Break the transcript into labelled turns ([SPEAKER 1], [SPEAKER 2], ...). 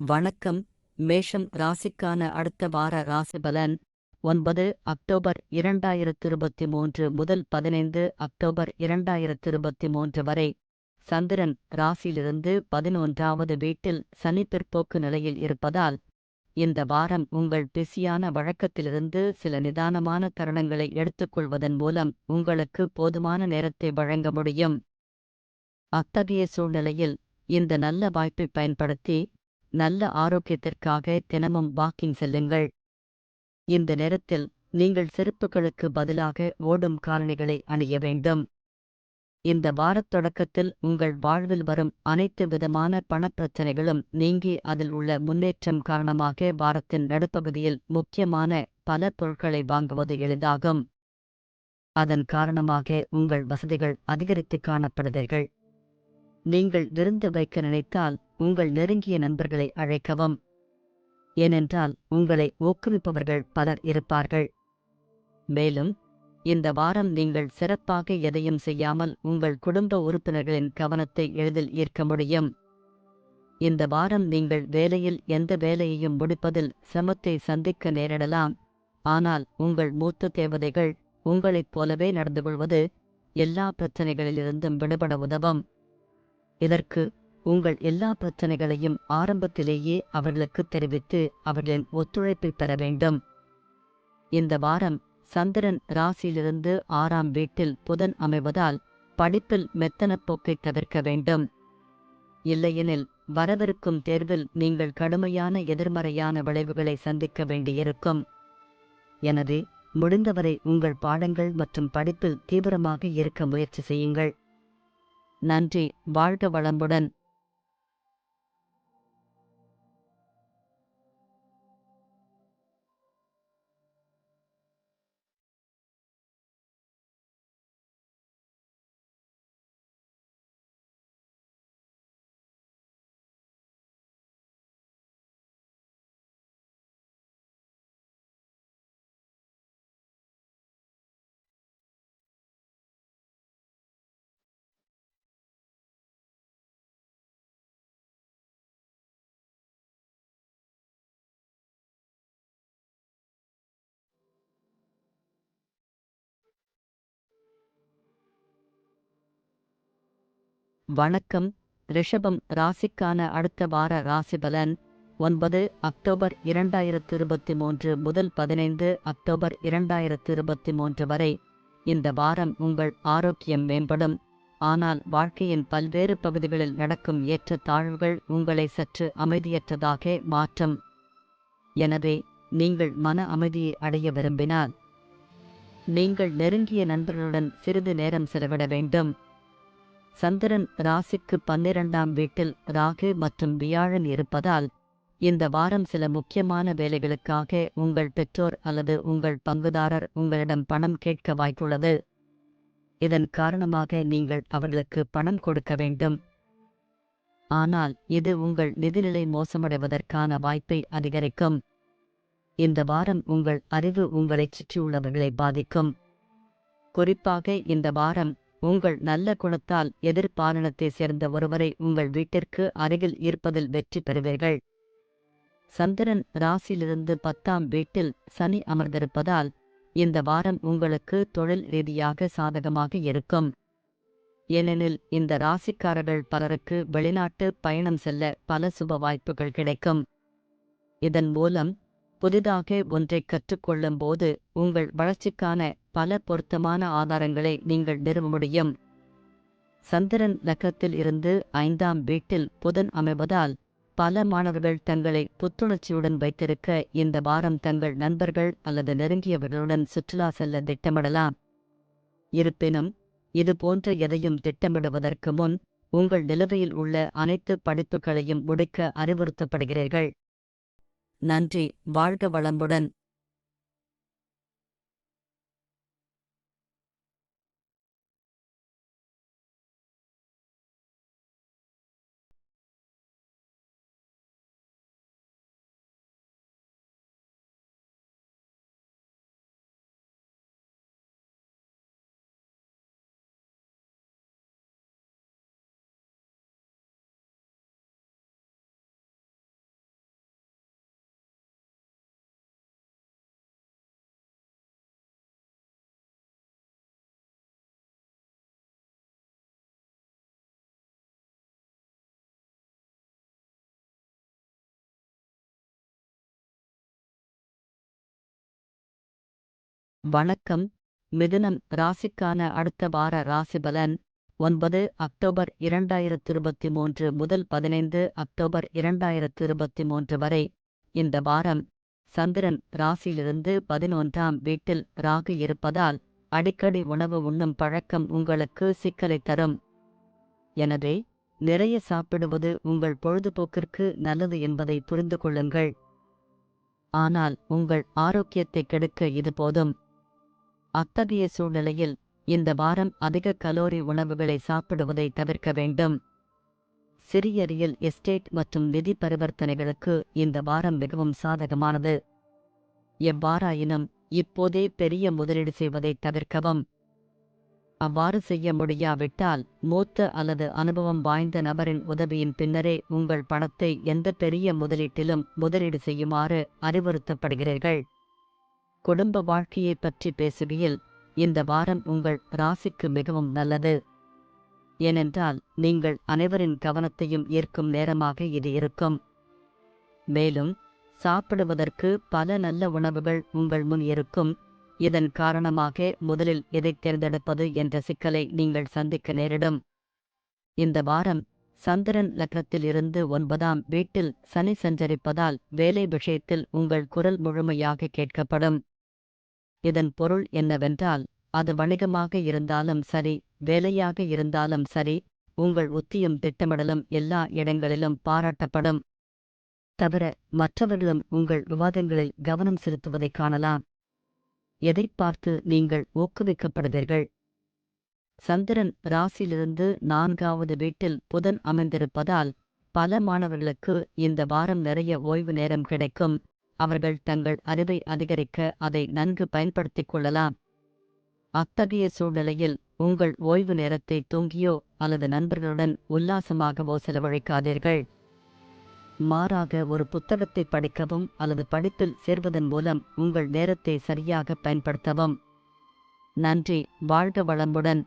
[SPEAKER 1] வணக்கம். மேஷம் ராசிக்கான அடுத்த வார ராசி பலன் ஒன்பது அக்டோபர் இரண்டாயிரத்து இருபத்தி மூன்று முதல் பதினைந்து அக்டோபர் இரண்டாயிரத்து இருபத்தி மூன்று வரை. சந்திரன் ராசியிலிருந்து பதினொன்றாவது வீட்டில் சனி பிற்போக்கு நிலையில் இருப்பதால் இந்த வாரம் உங்கள் பிஸியான வழக்கத்திலிருந்து சில நிதானமான தருணங்களை எடுத்துக்கொள்வதன் மூலம் உங்களுக்கு போதுமான நேரத்தை வழங்க முடியும். அத்தகைய சூழ்நிலையில் இந்த நல்ல வாய்ப்பை பயன்படுத்தி நல்ல ஆரோக்கியத்திற்காக தினமும் வாக்கிங் செல்லுங்கள். இந்த நேரத்தில் நீங்கள் செருப்புகளுக்கு பதிலாக ஓடும் காலணிகளை அணிய வேண்டும். இந்த வாரத் தொடக்கத்தில் உங்கள் வாழ்வில் வரும் அனைத்து விதமான பணப்பிரச்சனைகளும் நீங்கி அதில் உள்ள முன்னேற்றம் காரணமாக வாரத்தின் நடுப்பகுதியில் முக்கியமான பல பொருட்களை வாங்குவது எளிதாகும். அதன் காரணமாக உங்கள் வசதிகள் அதிகரித்து காணப்படுவீர்கள். நீங்கள் விருந்து வைக்க நினைத்தால் உங்கள் நெருங்கிய நண்பர்களை அழைக்கவும். ஏனென்றால் உங்களை ஊக்குவிப்பவர்கள் பலர் இருப்பார்கள். மேலும் இந்த வாரம் நீங்கள் சிறப்பாக எதையும் செய்யாமல் உங்கள் குடும்ப உறுப்பினர்களின் கவனத்தை எளிதில் ஈர்க்க முடியும். இந்த வாரம் நீங்கள் வேலையில் எந்த வேலையையும் முடிப்பதில் சிரமத்தை சந்திக்க நேரிடலாம். ஆனால் உங்கள் மூத்த தேவதைகள் உங்களைப் போலவே நடந்து கொள்வது எல்லா பிரச்சனைகளிலிருந்தும் விடுபட உதவும். இதற்கு உங்கள் எல்லா பிரச்சனைகளையும் ஆரம்பத்திலேயே அவர்களுக்கு தெரிவித்து அவர்களின் ஒத்துழைப்பை பெற வேண்டும். இந்த வாரம் சந்திரன் ராசியிலிருந்து ஆறாம் வீட்டில் புதன் அமைவதால் படிப்பில் மெத்தனப் போக்கை தவிர்க்க வேண்டும். இல்லையெனில் வரவிருக்கும் தேர்வில் நீங்கள் கடுமையான எதிர்மறையான விளைவுகளை சந்திக்க வேண்டியிருக்கும். எனவே முடிந்தவரை உங்கள் பாடங்கள் மற்றும் படிப்பில் தீவிரமாக இருக்க முயற்சி செய்யுங்கள். நன்றி வாழ்க வளமுடன். வணக்கம். ரிஷபம் ராசிக்கான அடுத்த வார ராசி பலன் ஒன்பது அக்டோபர் இரண்டாயிரத்து இருபத்தி மூன்று முதல் பதினைந்து அக்டோபர் இரண்டாயிரத்து இருபத்தி மூன்று வரை. இந்த வாரம் உங்கள் ஆரோக்கியம் மேம்படும். ஆனால் வாழ்க்கையின் பல்வேறு பகுதிகளில் நடக்கும் ஏற்ற தாழ்வுகள் உங்களை சற்று அமைதியற்றதாக மாற்றும். எனவே நீங்கள் மன அமைதியை அடைய விரும்பினால் நீங்கள் நெருங்கிய நண்பர்களுடன் சிறிது நேரம் செலவிட வேண்டும். சந்திரன் ராசிக்கு பன்னிரண்டாம் வீட்டில் ராகு மற்றும் வியாழன் இருப்பதால் இந்த வாரம் சில முக்கியமான வேலைகளுக்காக உங்கள் பெற்றோர் அல்லது உங்கள் பங்குதாரர் உங்களிடம் பணம் கேட்க வாய்ப்புள்ளது. இதன் காரணமாக நீங்கள் அவர்களுக்கு பணம் கொடுக்க வேண்டும். ஆனால் இது உங்கள் நிதிநிலை மோசமடைவதற்கான வாய்ப்பை அதிகரிக்கும். இந்த வாரம் உங்கள் அறிவு உங்களைச் சுற்றியுள்ளவர்களை பாதிக்கும். குறிப்பாக இந்த வாரம் உங்கள் நல்ல குணத்தால் எதிர்பாலனத்தை சேர்ந்த ஒருவரை உங்கள் வீட்டிற்கு அருகில் இருப்பதில் வெற்றி பெறுவீர்கள். சந்திரன் ராசியிலிருந்து பத்தாம் வீட்டில் சனி அமர்ந்திருப்பதால் இந்த வாரம் உங்களுக்கு தொழில் ரீதியாக சாதகமாக இருக்கும். ஏனெனில் இந்த ராசிக்காரர்கள் பலருக்கு வெளிநாட்டு பயணம் செல்ல பல சுப வாய்ப்புகள் கிடைக்கும். இதன் மூலம் புதிதாக ஒன்றை கற்றுக்கொள்ளும் போது உங்கள் வளர்ச்சிக்கான பல பொருத்தமான ஆதாரங்களை நீங்கள் நிறுவ முடியும். சந்திரன் லக்கத்தில் இருந்து ஐந்தாம் வீட்டில் புதன் அமைவதால் பல மாணவர்கள் தங்களை புத்துணர்ச்சியுடன் வைத்திருக்க இந்த வாரம் தங்கள் நண்பர்கள் அல்லது நெருங்கியவர்களுடன் சுற்றுலா செல்ல திட்டமிடலாம். இருப்பினும் இது போன்ற எதையும் திட்டமிடுவதற்கு முன் உங்கள் நிலுவையில் உள்ள அனைத்து படிப்புகளையும் முடிக்க அறிவுறுத்தப்படுகிறீர்கள். நன்றி வாழ்க வளமுடன். வணக்கம். மிதுனம் ராசிக்கான அடுத்த வார ராசி பலன் ஒன்பது அக்டோபர் இரண்டாயிரத்து இருபத்தி மூன்று முதல் பதினைந்து அக்டோபர் இரண்டாயிரத்து இருபத்தி மூன்று வரை. இந்த வாரம் சந்திரன் ராசியிலிருந்து பதினொன்றாம் வீட்டில் ராகு இருப்பதால் அடிக்கடி உணவு உண்ணும் பழக்கம் உங்களுக்கு சிக்கலை தரும். எனவே நிறைய சாப்பிடுவது உங்கள் பொழுதுபோக்கிற்கு நல்லது என்பதை புரிந்து கொள்ளுங்கள். ஆனால் உங்கள் ஆரோக்கியத்தை கெடுக்க இது போதும். அத்தகைய சூழ்நிலையில் இந்த வாரம் அதிக கலோரி உணவுகளை சாப்பிடுவதை தவிர்க்க வேண்டும். சிறிய ரியல் எஸ்டேட் மற்றும் நிதி பரிவர்த்தனைகளுக்கு இந்த வாரம் மிகவும் சாதகமானது. எவ்வாறாயினும் இப்போதே பெரிய முதலீடு செய்வதை தவிர்க்கவும். அவ்வாறு செய்ய முடியாவிட்டால் மூத்த அல்லது அனுபவம் வாய்ந்த நபரின் உதவியின் பின்னரே உங்கள் பணத்தை எந்த பெரிய முதலீட்டிலும் முதலீடு செய்யுமாறு அறிவுறுத்தப்படுகிறீர்கள். குடும்ப வாழ்க்கையைப் பற்றி பேசுகையில் இந்த வாரம் உங்கள் ராசிக்கு மிகவும் நல்லது. ஏனென்றால் நீங்கள் அனைவரின் கவனத்தையும் ஈர்க்கும் நேரமாக இது இருக்கும். மேலும் சாப்பிடுவதற்கு பல நல்ல உணவுகள் உங்கள் முன் இருக்கும். இதன் காரணமாக முதலில் எதை தேர்ந்தெடுப்பது என்ற சிக்கலை நீங்கள் சந்திக்க நேரிடும். இந்த வாரம் சந்திரன் லக்னத்தில் இருந்து ஒன்பதாம் வீட்டில் சனி சஞ்சரிப்பதால் வேலை விஷயத்தில் உங்கள் குரல் முழுமையாக கேட்கப்படும். இதன் பொருள் என்னவென்றால் அது வணிகமாக இருந்தாலும் சரி வேலையாக இருந்தாலும் சரி உங்கள் உத்தியும் திட்டமிடலும் எல்லா இடங்களிலும் பாராட்டப்படும். தவிர மற்றவர்களும் உங்கள் விவாதங்களில் கவனம் செலுத்துவதைக் காணலாம். எதைப் பார்த்து நீங்கள் ஊக்குவிக்கப்படுவீர்கள்? சந்திரன் ராசியிலிருந்து நான்காவது வீட்டில் புதன் அமைந்திருப்பதால் பல மாணவர்களுக்கு இந்த வாரம் நிறைய ஓய்வு நேரம் கிடைக்கும். அவர்கள் தங்கள் அறிவை அதிகரிக்க அதை நன்கு பயன்படுத்திக் கொள்ளலாம். அத்தகைய சூழ்நிலையில் உங்கள் ஓய்வு நேரத்தை தூங்கியோ அல்லது நண்பர்களுடன் உல்லாசமாகவோ செலவழிக்காதீர்கள். மாறாக ஒரு புத்தகத்தை படிக்கவும் அல்லது படிப்பில் சேர்வதன் மூலம் உங்கள் நேரத்தை சரியாக பயன்படுத்தவும். நன்றி வாழ்க வளமுடன்.